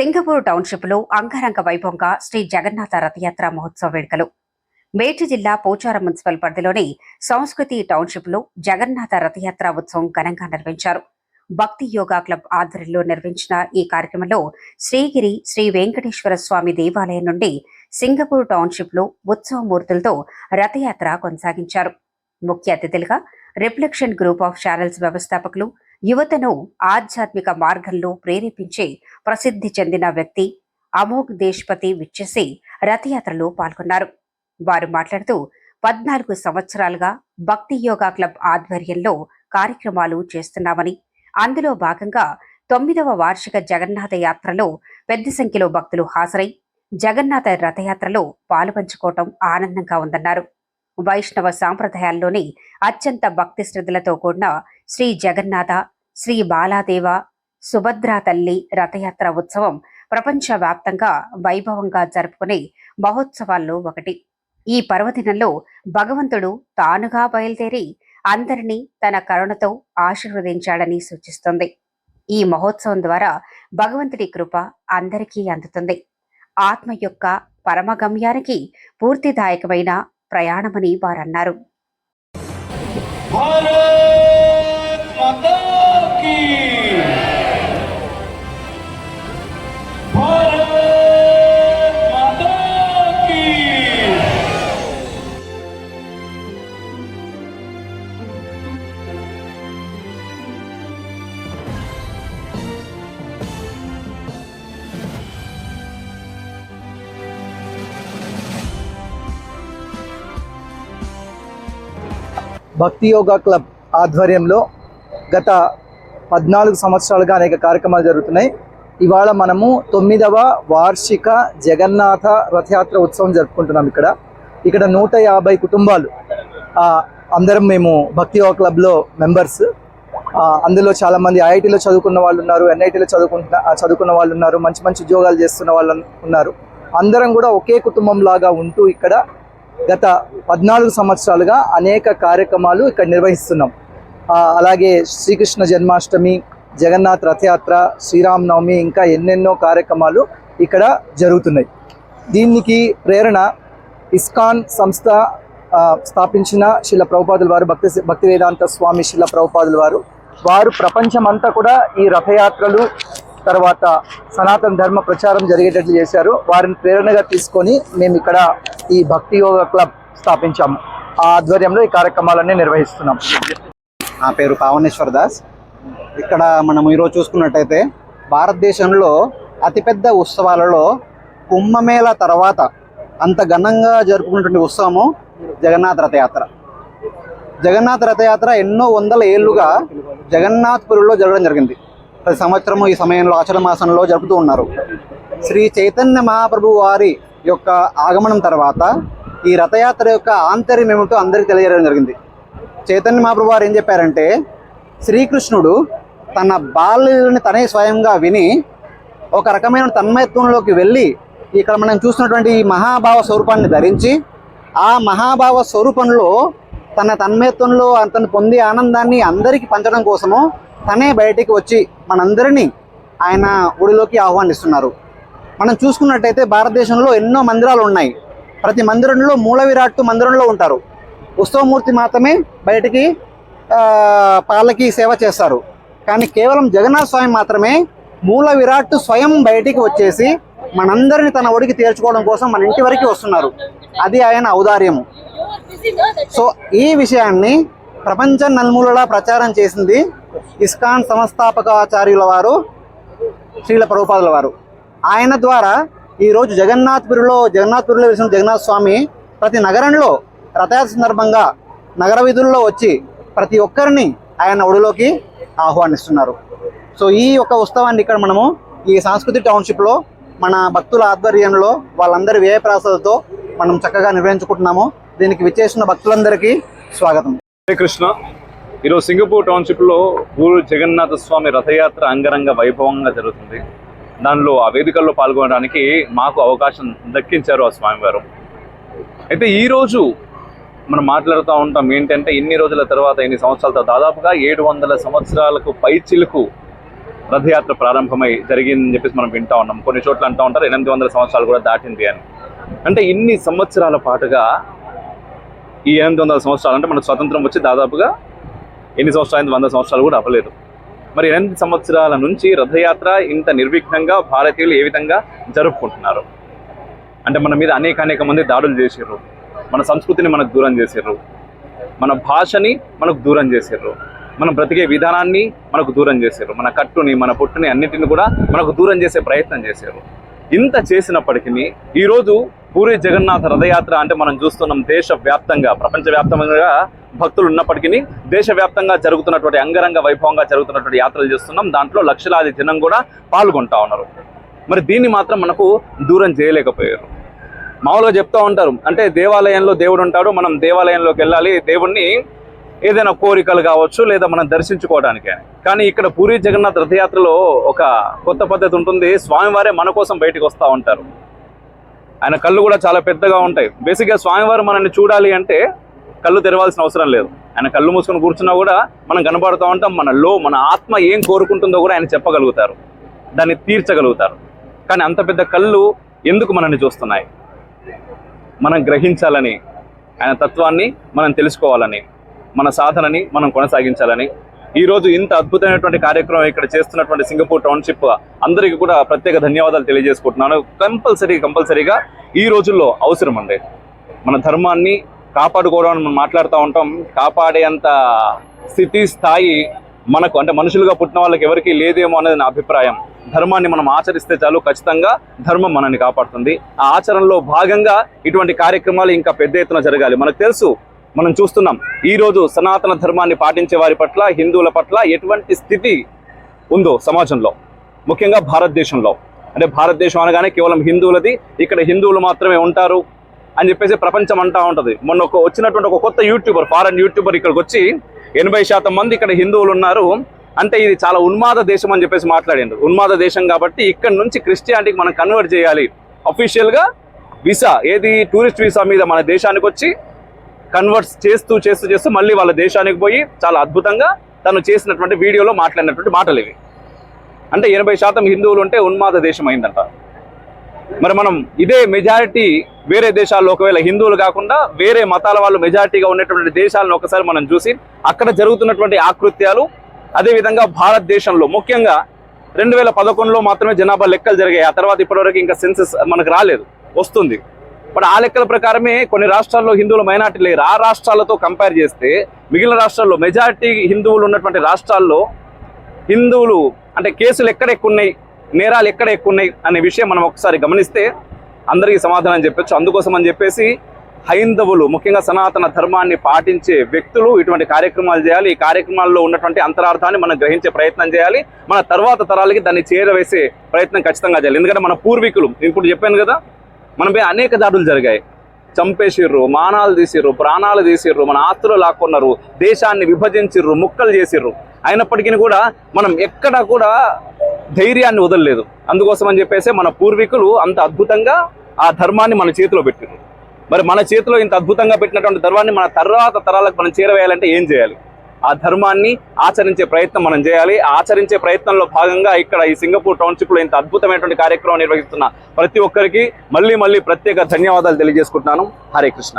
Singapore టౌన్షిప్లో అంగరంగ వైభవంగా శ్రీ జగన్నాథ రథయాత్ర మహోత్సవ వేడుకలు. మేడ్చి జిల్లా పోచారం మున్సిపల్ పరిధిలోని సంస్కృతి టౌన్షిప్లో జగన్నాథ రథయాత్ర ఉత్సవం ఘనంగా నిర్వహించారు. భక్తి యోగా క్లబ్ ఆధ్వర్యంలో నిర్వహించిన ఈ కార్యక్రమంలో శ్రీగిరి శ్రీ వెంకటేశ్వర స్వామి దేవాలయం నుండి సింగపూర్ టౌన్షిప్లో ఉత్సవ మూర్తులతో రథయాత్ర కొనసాగించారు. ముఖ్య అతిథులుగా రిఫ్లెక్షన్ గ్రూప్ ఆఫ్ ఛానల్స్ వ్యవస్థాపకులు యువతను ఆధ్యాత్మిక మార్గంలో ప్రేరేపించే ప్రసిద్ధి చెందిన వ్యక్తి అమోఘ్ దేశ్పతి విచ్చేసి రథయాత్రలో పాల్గొన్నారు. వారు మాట్లాడుతూ పద్నాలుగు సంవత్సరాలుగా భక్తి యోగా క్లబ్ ఆధ్వర్యంలో కార్యక్రమాలు చేస్తున్నామని అందులో భాగంగా తొమ్మిదవ వార్షిక జగన్నాథ యాత్రలో పెద్ద సంఖ్యలో భక్తులు హాజరై జగన్నాథ రథయాత్రలో పాలుపంచుకోవటం ఆనందంగా ఉందన్నారు. వైష్ణవ సాంప్రదాయాల్లోని అత్యంత భక్తి శ్రద్ధలతో కూడిన శ్రీ జగన్నాథ శ్రీ బాలాదేవ సుభద్రా తల్లి రథయాత్ర ఉత్సవం ప్రపంచవ్యాప్తంగా వైభవంగా జరుపుకునే మహోత్సవాల్లో ఒకటి. ఈ పర్వదినంలో భగవంతుడు తానుగా బయలుదేరి అందరినీ తన కరుణతో ఆశీర్వదించాడని సూచిస్తుంది. ఈ మహోత్సవం ద్వారా భగవంతుడి కృప అందరికీ అందుతుంది. ఆత్మ యొక్క పరమగమ్యానికి పూర్తిదాయకమైన ప్రయాణమని వారన్నారు. భక్తి యోగా క్లబ్ ఆధ్వర్యంలో గత పద్నాలుగు సంవత్సరాలుగా అనేక కార్యక్రమాలు జరుగుతున్నాయి. ఇవాళ మనము తొమ్మిదవ వార్షిక జగన్నాథ రథయాత్ర ఉత్సవం జరుపుకుంటున్నాం ఇక్కడ. ఇక్కడ నూట యాభై కుటుంబాలు అందరం మేము భక్తి యోగా క్లబ్లో మెంబర్స్. అందులో చాలామంది ఐఐటీలో చదువుకున్న వాళ్ళు ఉన్నారు ఎన్ఐటీలో చదువుకుంటున్న చదువుకున్న వాళ్ళు ఉన్నారు మంచి మంచి ఉద్యోగాలు చేస్తున్న వాళ్ళు ఉన్నారు. అందరం కూడా ఒకే కుటుంబం లాగా ఉంటూ ఇక్కడ గత పద్నాలుగు సంవత్సరాలుగా అనేక కార్యక్రమాలు ఇక్కడ నిర్వహిస్తున్నాం. అలాగే శ్రీకృష్ణ జన్మాష్టమి జగన్నాథ్ రథయాత్ర శ్రీరామ్ నవమి ఇంకా ఎన్నెన్నో కార్యక్రమాలు ఇక్కడ జరుగుతున్నాయి. దీనికి ప్రేరణ ఇస్కాన్ సంస్థ స్థాపించిన శిల ప్రభుపాదుల వారు భక్తి భక్తి వేదాంత స్వామి శిల ప్రభుపాదుల వారు. వారు ప్రపంచమంతా కూడా ఈ రథయాత్రలు తర్వాత సనాతన ధర్మ ప్రచారం జరిగేటట్లు చేశారు. వారిని ప్రేరణగా తీసుకొని మేము ఇక్కడ ఈ భక్తి యోగ క్లబ్ స్థాపించాము. ఆ ఆధ్వర్యంలో ఈ కార్యక్రమాలన్నీ నిర్వహిస్తున్నాం. నా పేరు పావనేశ్వర్ దాస్. ఇక్కడ మనం ఈరోజు చూసుకున్నట్టయితే భారతదేశంలో అతిపెద్ద ఉత్సవాలలో కుంభమేళ తర్వాత అంత ఘనంగా జరుపుకున్నటువంటి ఉత్సవము జగన్నాథ రథయాత్ర. జగన్నాథ రథయాత్ర ఎన్నో వందల ఏళ్ళుగా జగన్నాథ్పురిలో జరగడం జరిగింది. ప్రతి సంవత్సరము ఈ సమయంలో ఆషాఢ మాసంలో జరుపుతూ ఉన్నారు. శ్రీ చైతన్య మహాప్రభు వారి యొక్క ఆగమనం తర్వాత ఈ రథయాత్ర యొక్క ఆంతర్యం ఏమిటో అందరికీ తెలియజేయడం జరిగింది. చైతన్య మహాప్రభు వారు ఏం చెప్పారంటే శ్రీకృష్ణుడు తన బాల్యుని తనే స్వయంగా విని ఒక రకమైన తన్మయత్వంలోకి వెళ్ళి ఇక్కడ మనం చూసినటువంటి ఈ మహాభావ స్వరూపాన్ని ధరించి ఆ మహాభావ స్వరూపంలో తన తన్మయత్వంలో అతను పొందే ఆనందాన్ని అందరికీ పంచడం కోసము తనే బయటికి వచ్చి మనందరినీ ఆయన గుడిలోకి ఆహ్వానిస్తున్నారు. మనం చూసుకున్నట్టయితే భారతదేశంలో ఎన్నో మందిరాలు ఉన్నాయి. ప్రతి మందిరంలో మూల విరాట్టు మందిరంలో ఉంటారు. ఉత్సవమూర్తి మాత్రమే బయటికి పాలకి సేవ చేస్తారు. కానీ కేవలం జగన్నాథ స్వామి మాత్రమే మూల విరాట్ స్వయం బయటికి వచ్చేసి మనందరిని తన ఒడికి తీర్చుకోవడం కోసం మన ఇంటి వరకు వస్తున్నారు. అది ఆయన ఔదార్యము సో ఈ విషయాన్ని ప్రపంచం నలుమూలలా ప్రచారం చేసింది ఇస్కాన్ సంస్థాపకాచార్యుల వారు శ్రీల ప్రభుపాదుల వారు. ఆయన ద్వారా ఈరోజు జగన్నాథ్పురిలో జగన్నాథ్పురిలో వెలిసిన జగన్నాథ్ స్వామి ప్రతి నగరంలో రథయాత్ర సందర్భంగా నగర వీధుల్లో వచ్చి ప్రతి ఒక్కరిని ఆయన ఒడిలోకి ఆహ్వానిస్తున్నారు. సో ఈ యొక్క ఉత్సవాన్ని ఇక్కడ మనము ఈ సాంస్కృతిక టౌన్షిప్లో మన భక్తుల ఆధ్వర్యంలో వాళ్ళందరి వ్యయప్రాసాలతో మనం చక్కగా నిర్వహించుకుంటున్నాము. దీనికి విచ్చేసిన భక్తులందరికీ స్వాగతం. హరే కృష్ణ. ఈరోజు సింగపూర్ టౌన్షిప్లో పూరి జగన్నాథ స్వామి రథయాత్ర అంగరంగ వైభవంగా జరుగుతుంది. దానిలో ఆ వేదికల్లో పాల్గొనడానికి మాకు అవకాశం దక్కించారు ఆ స్వామివారు. అయితే ఈరోజు మనం మాట్లాడుతూ ఉంటాం ఏంటంటే ఇన్ని రోజుల తర్వాత ఇన్ని సంవత్సరాలతో దాదాపుగా ఏడు వందల సంవత్సరాలకు పైచిలకు రథయాత్ర ప్రారంభమై జరిగిందని చెప్పేసి మనం వింటా ఉన్నాం. కొన్ని చోట్ల అంటూ ఉంటారు ఎనిమిది వందల సంవత్సరాలు కూడా దాటింది అని. అంటే ఇన్ని సంవత్సరాల పాటుగా ఈ ఎనిమిది వందల సంవత్సరాలు అంటే మన స్వతంత్రం వచ్చి దాదాపుగా ఎన్ని సంవత్సరాలు వంద సంవత్సరాలు కూడా అవ్వలేదు. మరి ఎనిమిది సంవత్సరాల నుంచి రథయాత్ర ఇంత నిర్విఘ్నంగా భారతీయులు ఏ విధంగా జరుపుకుంటున్నారు? అంటే మన మీద అనేక అనేక మంది దాడులు చేసారు మన సంస్కృతిని మనకు దూరం చేసారు మన భాషని మనకు దూరం చేసారు మనం బ్రతికే విధానాన్ని మనకు దూరం చేశారు మన కట్టుని మన పొట్టుని అన్నిటిని కూడా మనకు దూరం చేసే ప్రయత్నం చేశారు ఇంత చేసినప్పటికీ ఈరోజు పూరి జగన్నాథ రథయాత్ర అంటే మనం చూస్తున్నాం దేశవ్యాప్తంగా ప్రపంచవ్యాప్తంగా భక్తులు ఉన్నప్పటికీ దేశవ్యాప్తంగా జరుగుతున్నటువంటి అంగరంగ వైభవంగా జరుగుతున్నటువంటి యాత్రలు చేస్తున్నాం. దాంట్లో లక్షలాది జనం కూడా పాల్గొంటా ఉన్నారు. మరి దీన్ని మాత్రం మనకు దూరం చేయలేకపోయారు. మామూలుగా చెప్తూ ఉంటారు అంటే దేవాలయంలో దేవుడు ఉంటాడు మనం దేవాలయంలోకి వెళ్ళాలి దేవుణ్ణి ఏదైనా కోరికలు కావచ్చు లేదా మనం దర్శించుకోవడానికి. కానీ ఇక్కడ పూరి జగన్నాథ్ రథయాత్రలో ఒక కొత్త పద్ధతి ఉంటుంది స్వామివారే మన కోసం బయటికి వస్తూ ఉంటారు. ఆయన కళ్ళు కూడా చాలా పెద్దగా ఉంటాయి. బేసిక్గా స్వామివారు మనల్ని చూడాలి అంటే కళ్ళు తెరవాల్సిన అవసరం లేదు. ఆయన కళ్ళు మూసుకొని కూర్చున్నా కూడా మనం కనబడుతూ ఉంటాం మనలో మన ఆత్మ ఏం కోరుకుంటుందో కూడా ఆయన చెప్పగలుగుతారు. దాన్ని తీర్చగలుగుతారు. కానీ అంత పెద్ద కళ్ళు ఎందుకు మనల్ని చూస్తున్నాయి? మనం గ్రహించాలని ఆయన తత్వాన్ని మనం తెలుసుకోవాలని మన సాధనని మనం కొనసాగించాలని ఈ రోజు ఇంత అద్భుతమైనటువంటి కార్యక్రమం ఇక్కడ చేస్తున్నటువంటి సింగపూర్ టౌన్షిప్ అందరికీ కూడా ప్రత్యేక ధన్యవాదాలు తెలియజేసుకుంటున్నాను. కంపల్సరీ కంపల్సరీగా ఈ రోజుల్లో అవసరం అండి. మన ధర్మాన్ని కాపాడుకోవడం మనం మాట్లాడుతూ ఉంటాం. కాపాడేంత స్థితి స్థాయి మనకు అంటే మనుషులుగా పుట్టిన వాళ్ళకి ఎవరికీ లేదేమో అనేది నా అభిప్రాయం. ధర్మాన్ని మనం ఆచరిస్తే చాలు ఖచ్చితంగా ధర్మం మనల్ని కాపాడుతుంది. ఆ ఆచరణలో భాగంగా ఇటువంటి కార్యక్రమాలు ఇంకా పెద్ద ఎత్తున జరగాలి. మనకు తెలుసు మనం చూస్తున్నాం. ఈరోజు సనాతన ధర్మాన్ని పాటించే వారి పట్ల హిందువుల పట్ల ఎటువంటి స్థితి ఉందో సమాజంలో ముఖ్యంగా భారతదేశంలో. అంటే భారతదేశం అనగానే కేవలం హిందువులది ఇక్కడ హిందువులు మాత్రమే ఉంటారు అని చెప్పేసి ప్రపంచం అంటా ఉంటుంది. మొన్న ఒక వచ్చినటువంటి ఒక కొత్త యూట్యూబర్ ఫారెన్ యూట్యూబర్ ఇక్కడికి వచ్చి ఎనభై శాతం మంది ఇక్కడ హిందువులు ఉన్నారు. అంటే ఇది చాలా ఉన్మాద దేశం అని చెప్పేసి మాట్లాడిండు. ఉన్మాద దేశం కాబట్టి ఇక్కడ నుంచి క్రిస్టియానిటీకి మనం కన్వర్ట్ చేయాలి. అఫీషియల్గా వీసా ఏది టూరిస్ట్ వీసా మీద మన దేశానికి వచ్చి కన్వర్ట్స్ చేస్తూ చేస్తూ చేస్తూ మళ్ళీ వాళ్ళ దేశానికి పోయి చాలా అద్భుతంగా తను చేసినటువంటి వీడియోలో మాట్లాడినటువంటి మాటలు ఇవి. అంటే ఎనభై శాతం హిందువులు ఉంటే ఉన్మాద దేశం అయిందంట. మరి మనం ఇదే మెజారిటీ వేరే దేశాల్లో ఒకవేళ హిందువులు కాకుండా వేరే మతాల వాళ్ళు మెజారిటీగా ఉన్నటువంటి దేశాలను ఒకసారి మనం చూసి అక్కడ జరుగుతున్నటువంటి ఆకృత్యాలు అదేవిధంగా భారతదేశంలో ముఖ్యంగా రెండు వేల పదకొండులో మాత్రమే జనాభా లెక్కలు జరిగాయి. ఆ తర్వాత ఇప్పటివరకు ఇంకా సెన్సెస్ మనకు రాలేదు. వస్తుంది. బట్ ఆ లెక్కల ప్రకారమే కొన్ని రాష్ట్రాల్లో హిందువులు మైనార్టీ లేరు. ఆ రాష్ట్రాలతో కంపేర్ చేస్తే మిగిలిన రాష్ట్రాల్లో మెజార్టీ హిందువులు ఉన్నటువంటి రాష్ట్రాల్లో హిందువులు అంటే కేసులు ఎక్కడ ఎక్కువ ఉన్నాయి నేరాలు ఎక్కడ ఎక్కువ ఉన్నాయి అనే విషయం మనం ఒకసారి గమనిస్తే అందరికీ సమాధానం చెప్పొచ్చు. అందుకోసం అని చెప్పేసి హైందవులు ముఖ్యంగా సనాతన ధర్మాన్ని పాటించే వ్యక్తులు ఇటువంటి కార్యక్రమాలు చేయాలి. ఈ కార్యక్రమాల్లో ఉన్నటువంటి అంతరార్థాన్ని మనం గ్రహించే ప్రయత్నం చేయాలి. మన తర్వాత తరాలకి దాన్ని చేరవేసే ప్రయత్నం ఖచ్చితంగా చేయాలి. ఎందుకంటే మన పూర్వీకులు ఇప్పుడు చెప్పాను కదా మనపై అనేక దాడులు జరిగాయి. చంపేసిర్రు మానాలు తీసిర్రు ప్రాణాలు తీసిర్రు మన ఆస్తులు లాక్కున్నారు దేశాన్ని విభజించిర్రు ముక్కలు చేసిర్రు. అయినప్పటికీ కూడా మనం ఎక్కడ కూడా ధైర్యాన్ని వదలలేదు. అందుకోసం అని చెప్పేసి మన పూర్వీకులు అంత అద్భుతంగా ఆ ధర్మాన్ని మన చేతిలో పెట్టారు మరి మన చేతిలో ఇంత అద్భుతంగా పెట్టినటువంటి ధర్మాన్ని మన తర్వాత తరాలకు మనం చేరవేయాలంటే ఏం చేయాలి? ఆ ధర్మాన్ని ఆచరించే ప్రయత్నం మనం చేయాలి. ఆచరించే ప్రయత్నంలో భాగంగా ఇక్కడ ఈ సింగపూర్ టౌన్షిప్లో ఇంత అద్భుతమైనటువంటి కార్యక్రమం నిర్వహిస్తున్న ప్రతి ఒక్కరికి మళ్ళీ మళ్ళీ ప్రత్యేక ధన్యవాదాలు తెలియజేసుకుంటున్నాను. హరే కృష్ణ.